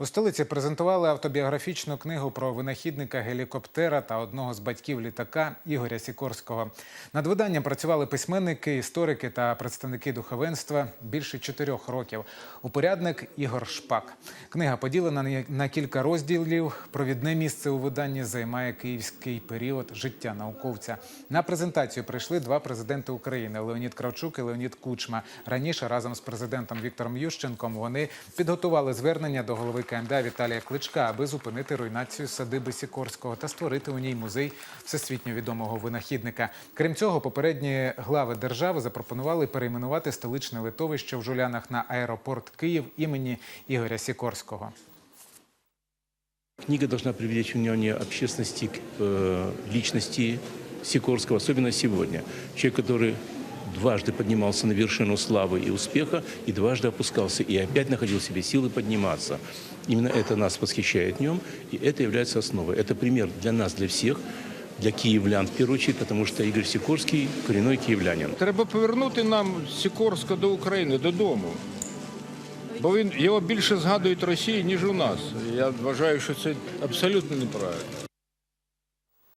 У столиці презентували автобіографічну книгу про винахідника гелікоптера та одного з батьків літака Ігоря Сікорського. Над виданням працювали письменники, історики та представники духовенства більше чотирьох років. Упорядник Ігор Шпак. Книга поділена на- кілька розділів. Провідне місце у виданні займає київський період життя науковця. На презентацію прийшли два президенти України Леонід Кравчук і Леонід Кучма. Раніше разом з президентом Віктором Ющенком вони підготували звернення до голови КМДА Віталія Кличка, аби зупинити руйнацію садиби Сікорського та створити у ній музей всесвітньо відомого винахідника. Крім цього, попередні глави держави запропонували перейменувати столичне литовище в Жулянах на аеропорт Київ імені Ігоря Сікорського. Книга должна привлечь внимание общественности к э, личности Сикорского, особенно сегодня. Человек, который дважды поднимался на вершину славы и успеха, и дважды опускался, и опять находил в себе силы подниматься. Именно это нас восхищает в нем, и это является основой. Это пример для нас, для всех, для киевлян в первую очередь, потому что Игорь Сикорский – коренной киевлянин. Треба повернути нам Сікорська до України, додому. Бо він його більше згадують Росії, ніж у нас. Я вважаю, що це абсолютно неправильно.